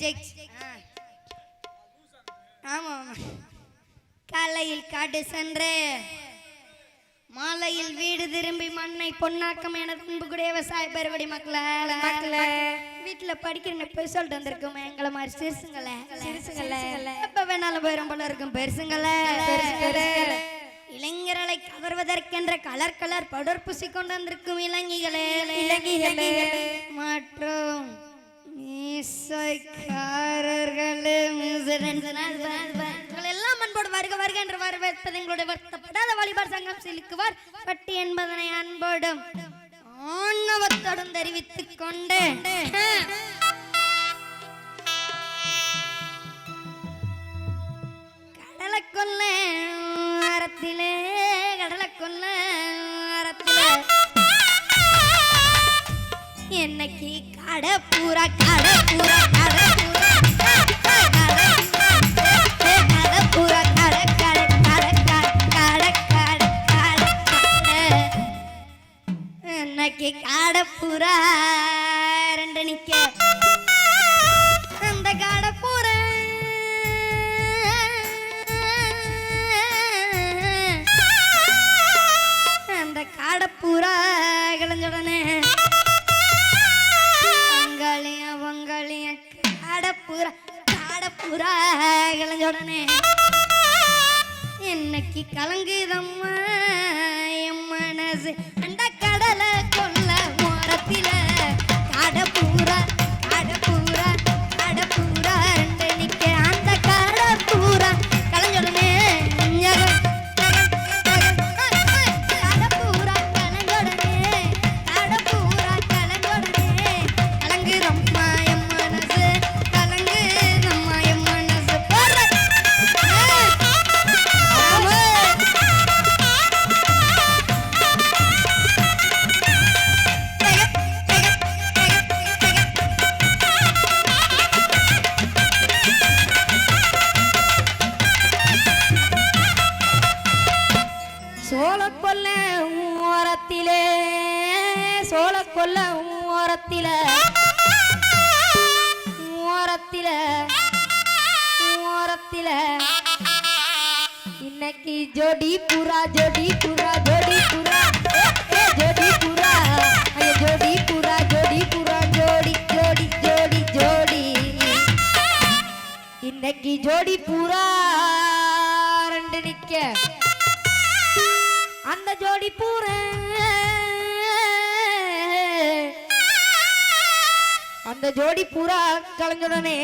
ஜெயிச் ஆமா ஆமா காலையில் காடு சென்று மாலையில் வீடு திரும்பி மண்ணை பொன்னாக்கம் என அன்புக்குடைய விவசாய பெருவடி மக்களே மக்களே வீட்டுல படிக்கிற போய் சொல்லிட்டு வந்திருக்கோம் எங்களை மாதிரி சிறுசுங்களே. சிறுசுங்களே. எப்ப வேணாலும் போயிரும் போல இருக்கும் பெருசுங்களே. இளைஞர்களை கவர்வதற்கென்ற கலர் கலர் படர் பூசி கொண்டு வந்திருக்கும் இளைஞர்களே இளைஞர்களே மற்றும். மீசைக்காரர்களே மீசைகள் எல்லாம் அன்போடு வருக வருக என்று வரவேற்பது எங்களுடைய வருத்தப்படாத வாலிபர் சங்கம் சிலுக்குவார். பட்டி என்பதனை அன்போடும் ஆணவத்தோடும் தெரிவித்துக் கொண்டு. கடலை கொல்ல அறத்திலே கடலை கொல்ல அறத்திலே என்னைக்கு அட பூரா அட பூரா அட சோழ கொல்ல ஓரத்திலே சோழ கொல்ல ஓரத்தில ஓரத்தில ஓரத்தில இன்னைக்கு ஜோடி புறா ஜோடி புறா ஜோடி புறா ஜோடி புறா. ஜோடி புறா ஜோடி புறா ஜோடி ஜோடி ஜோடி ஜோடி. இன்னைக்கு ஜோடி புறா ரெண்டு நிக்க. அந்த ஜோடி பூரா. அந்த ஜோடி பூரா கலந்துடனே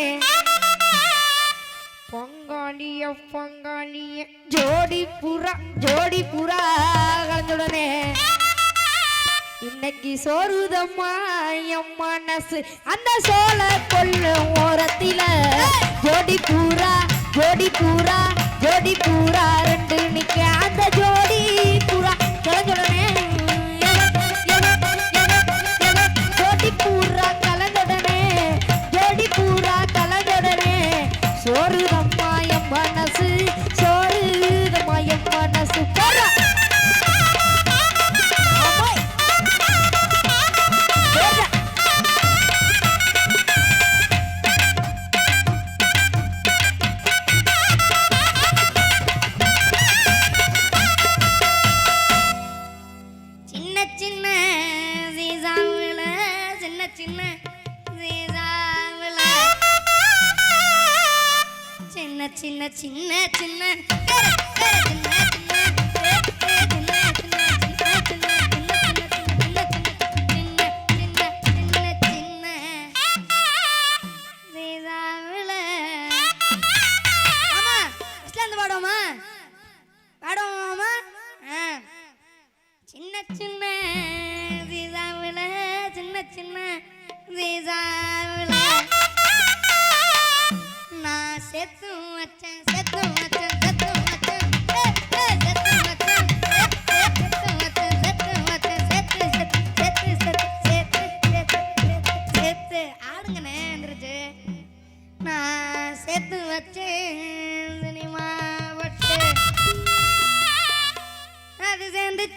பங்காளிய பங்காளிய ஜோடி புறா ஜோடி புறா கலந்துடனே இன்னைக்கு சோறுதம்மா என் மனசு. அந்த சோள கொள்ள ஓரத்தில. ஜோடி பூரா ஜோடி பூரா ஜோடி பூரா ரெண்டு நிக்க. அந்த ஜோடி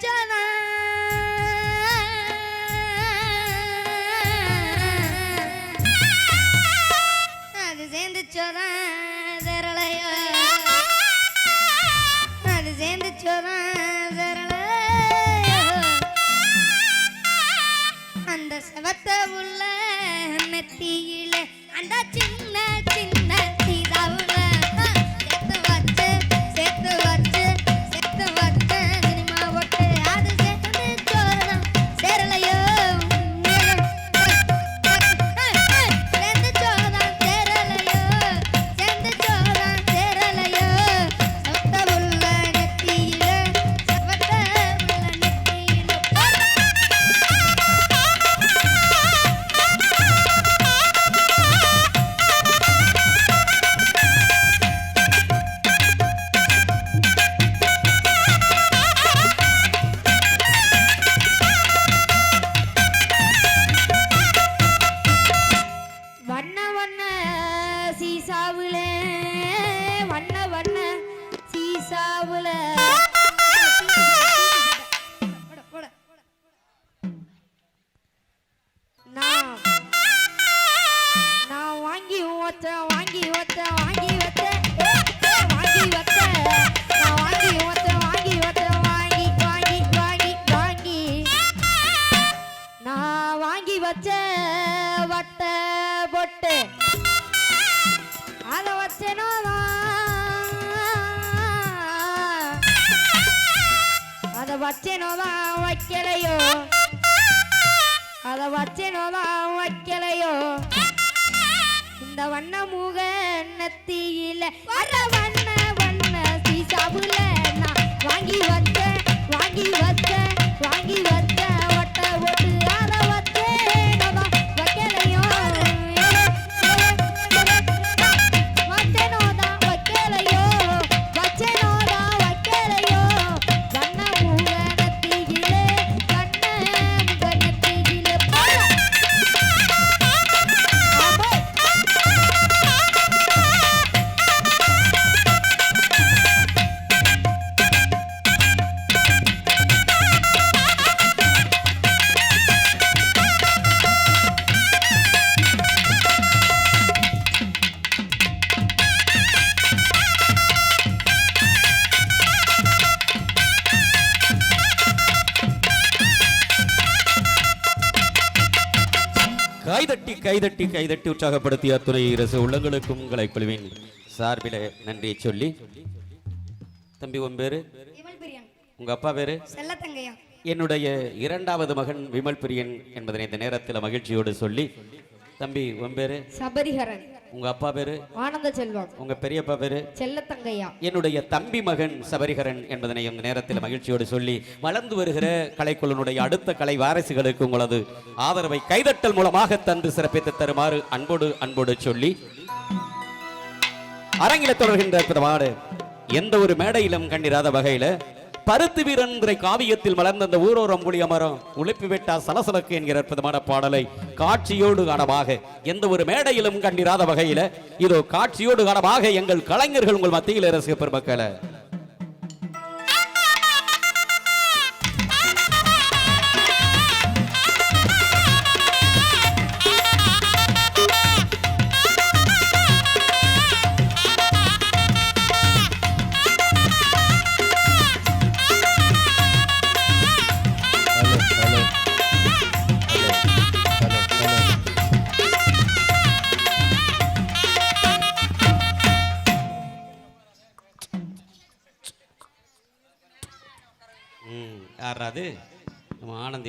见啦、இந்த வண்ண முக நத்தியில வர வண்ண வண்ண சீசாவுல நான் வாங்கி வச்ச வாங்கி வச்ச வாங்கி வச்ச கைதட்டி கைதட்டி உற்சாகப்படுத்திய அத்துறை ரச உள்ளங்களுக்கும் உங்களை குழுவின் சார்பில நன்றியை சொல்லி. தம்பி உன் பேரு? உங்க அப்பா பேரு? என்னுடைய இரண்டாவது மகன் விமல் பிரியன் என்பதனை இந்த நேரத்தில் மகிழ்ச்சியோடு சொல்லி தம்பி உன் பேரு? சபரிஹரன். உங்க அப்பா பேரு? ஆனந்த செல்வம் உங்க பெரியப்பா பேரு? செல்லத்தங்கையா. என்னுடைய தம்பி மகன் சபரிகரன் என்பதனை இந்த நேரத்தில் மகிழ்ச்சியோடு சொல்லி வளர்ந்து வருகிற கலைக்குழுனுடைய அடுத்த கலை வாரிசுகளுக்கு உங்களது ஆதரவை கைதட்டல் மூலமாக தந்து சிறப்பித்து தருமாறு அன்போடு அன்போடு சொல்லி அரங்கில தொடர்கின்ற அற்புதமான எந்த ஒரு மேடையிலும் கண்டிராத வகையில பருத்து வீரன் என்ற காவியத்தில் மலர்ந்த அந்த ஊரோரம் புளிய மரம் உழைப்பு வெட்டா சலசலக்கு என்கிற அற்புதமான பாடலை காட்சியோடு காணமாக எந்த ஒரு மேடையிலும் கண்டிராத வகையில இதோ காட்சியோடு காணமாக எங்கள் கலைஞர்கள் உங்கள் மத்தியில் ரசிக பெருமக்களை.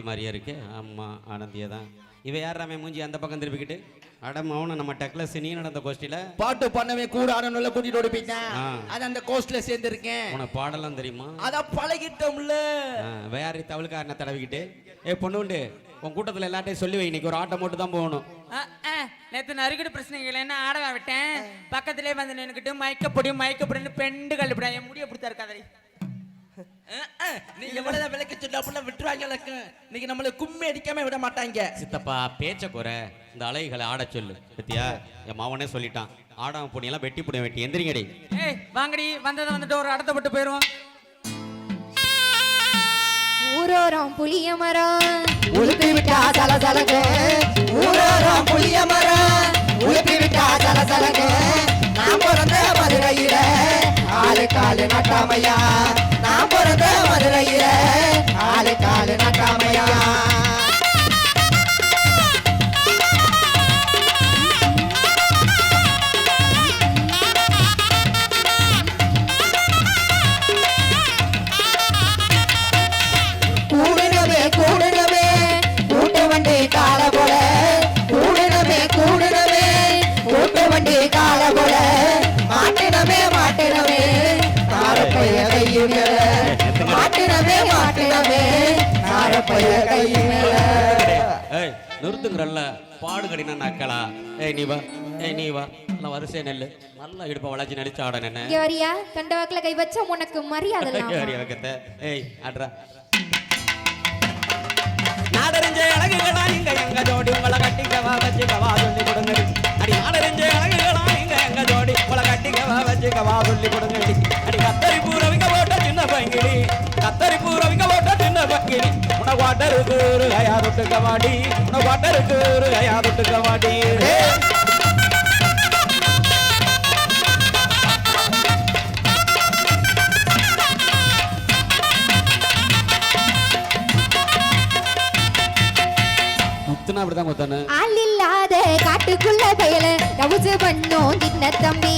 ஆனந்தி மாதிரியா இருக்கு. ஆமா ஆனந்தியா தான். இவ யாராமே மூஞ்சி அந்த பக்கம் திருப்பிக்கிட்டு? அட மௌனம் நம்ம டக்ளஸ் நீ நடந்த கோஷ்டியில? பாட்டு பண்ணவே கூட ஆடணும்ல கூட்டிட்டு ஓடி போயிட்டேன் ஆ. அது அந்த கோஸ்ட்ல சேர்ந்திருக்கேன். உனக்கு பாடலாம் தெரியுமா? அத பழகிட்டோம்ல. வேற தவளுக்காரனை தடவிக்கிட்டு? ஏ பொண்ணுண்டு உன் கூட்டத்துல எல்லாட்டையும் சொல்லி வை இன்னைக்கு ஒரு ஆட்டம் மட்டும் தான் போகணும் நேத்து நறுக்கிட்டு பிரச்சனைகள் என்ன ஆடவா விட்டேன்? பக்கத்திலே வந்து நின்னுக்கிட்டு மயக்கப்பொடி மயக்கப்பொடின்னு பெண்டு என் முடிய பிடித்தா இருக்காதே நீ எவ்வளவு விலைக்கு சொல்லி அப்படிலாம் விட்டுருவாங்க எனக்கு. இன்னைக்கு நம்மள கும்மி அடிக்காம விட மாட்டாங்க. சித்தப்பா பேச்ச குறை இந்த அலைகளை ஆடச் சொல்லு. பத்தியா? என் மாவனே சொல்லிட்டான். ஆடாம பொடியெல்லாம் வெட்டி புடிய வெட்டி எந்திரிங்கடி. ஏய் வாங்கடி. வந்ததை வந்துட்டு ஒரு அடத்த போட்டு போயிரும் ஊரோரம் புளிய மரம். உளுப்பி விட்டா சல சலகு ஊரோரம் புளிய மரம். உளுப்பி விட்டா சல சலகு நான் பிறந்த மதுரையில ஆளு காலு நட்டாமையா? நான் பிறந்த மதுரையில ஆளு காலு நட்டாமையா? ஏய் நிறுத்துங்கிறல்ல. பாடு கடின நக்கலா. ஏய் நீ வா. ஏய் நீ வா. நான் வரிசை நெல்லு. நல்லா இடுப்ப வளைச்சு நடிச்சு ஆட நின்னு இங்க வரியா கண்ட வாக்குல கை வச்சா உனக்கு மரியாதை இல்லாம. ஏறி வைக்கத்த? ஏய் ஆட்ரா நாடறிஞ்ச அழகுகளா நீங்க எங்க ஜோடி? உங்களை கட்டிக்கவா வச்சுக்கவா சொல்லி கொடுங்க அடி நாடறிஞ்ச அழகுகளா நீங்க எங்க ஜோடி? உங்களை கட்டிக்கவா வச்சுக்கவா சொல்லி கொடுங்க அடி கத்தரி பூரவிக்க போட்ட சின்ன பங்கிடி. கத்தரி பூரவிங்க ஓட்ட சின்ன பக்கிரி உன வாட்டரு கூறு கையா தொட்டு கவாடி உன வாட்டரு கூறு கையா தொட்டு கவாடி முத்துனா அப்படிதான் ஆள் இல்லாத காட்டுக்குள்ள பயல ரவுசு பண்ணோம் சின்ன தம்பி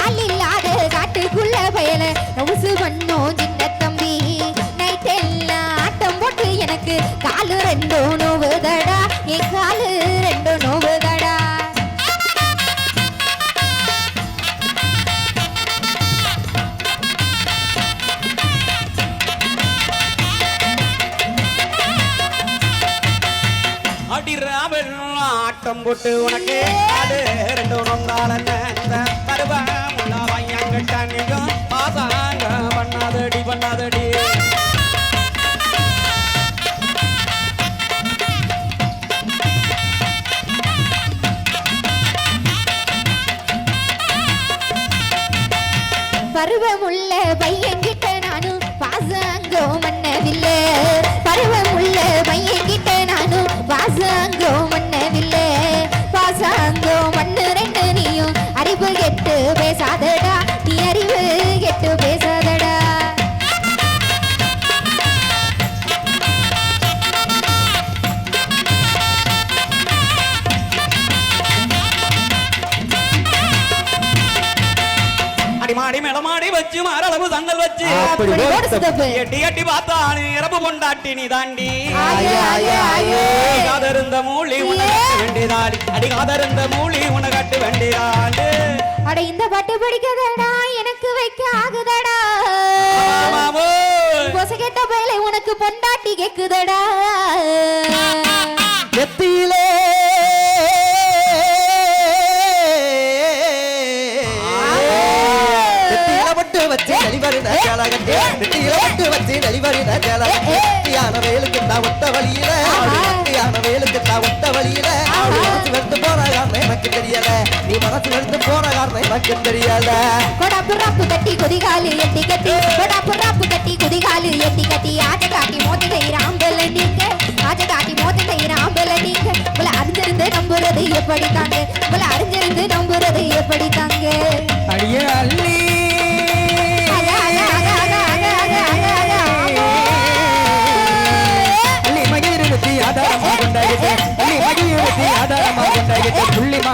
ஆள் இல்லாத காட்டுக்குள்ள பயல ரவுசு பண்ணோம் எனக்கு காலு ரெண்டும் நோவுதடா என் காலு ரெண்டும் நோவுதடா அடிராவல் ஆட்டம் போட்டு உனக்கு ஆடு ரெண்டு நொந்தால பருவம் முன்னா வையங்கிட்ட நீயும் பாசாங்க பண்ணாதடி பண்ணாதடி எட்டி பார்த்தானு இறப்பு கொண்டாட்டி நீ தாண்டி ஆயே, ஆயே, ஆயே. காதருந்த மூலி உனக்கு வேண்டியதாடி அடி காதருந்த மூலி உனக்கு வேண்டியதாடு அட இந்த பாட்டு பிடிக்காதடா எனக்கு வைக்க ஆகுதடா பொசகெட்ட பயலை உனக்கு பொண்டாட்டி கேக்குதடா. வச்சு நெளிவருன கேளகட்டி நெத்தியான வேலுக்கு நான் ஒட்ட வழியில. நெத்தியான வேலுக்கு நான் ஒட்ட வழியில. மனசு வெறுத்து போன காரணம் எனக்கு தெரியல. நீ மனசு வெறுத்து போன காரணம் எனக்கு தெரியல. கொடாப்பு ராப்பு கட்டி குதிகாலு எட்டி கட்டி. கொடாப்பு ராப்பு கட்டி குதிகாலு எட்டி கட்டி. ஆஜ காட்டி மோத செய்யறாம்பல நீங்க. ஆஜ காட்டி மோத செய்யறாம்பல நீங்க. உங்களை அறிஞ்சிருந்து நம்புறது எப்படி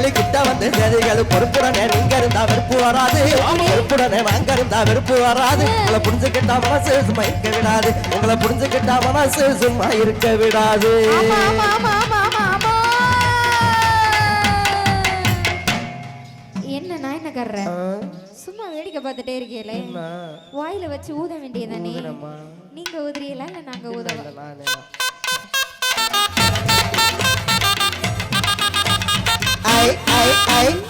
கிளி கிட்ட வந்து சேதிகளு பொறுப்புடனே நீங்க இருந்தா வெறுப்பு வராது. பொறுப்புடனே நாங்க இருந்தா வெறுப்பு வராது. உங்களை புரிஞ்சுக்கிட்டா மனசு சும்மா இருக்க விடாது. உங்களை புரிஞ்சுக்கிட்டா மனசு சும்மா இருக்க விடாது. ஆமா ஆமா ஆமா ஆமா ஆமா ஆமா. என்ன நான் என்ன கர்றேன்? சும்மா வேடிக்கை பார்த்துட்டே இருக்கீங்களே வாயில வச்சு ஊத வேண்டியதானே நீங்க ஊதுறீங்களா இல்ல நாங்க ஊதவா? Hey.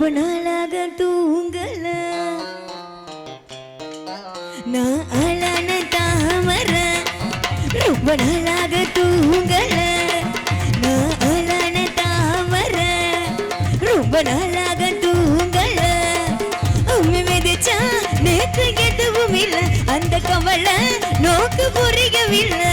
ரொம்ப நாளாக தூங்கல. நான் அழன தாமர ரொம்ப நாளாக தூங்கல. நான் அழன தாமர ரொம்ப நாளாக தூங்கல. உண்மை மிதிச்சா நேற்று எதுவும் இல்லை. அந்த கமலை நோக்கு புரியவில்லை.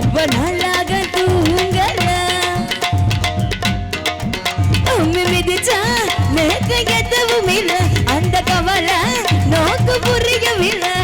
ரொம்ப நாளாக தூங்கல. உம்மி மிதிச்சா எனக்கு எதுவும் இல்லை அந்த கவலை நோக்கு புரியவில்லை.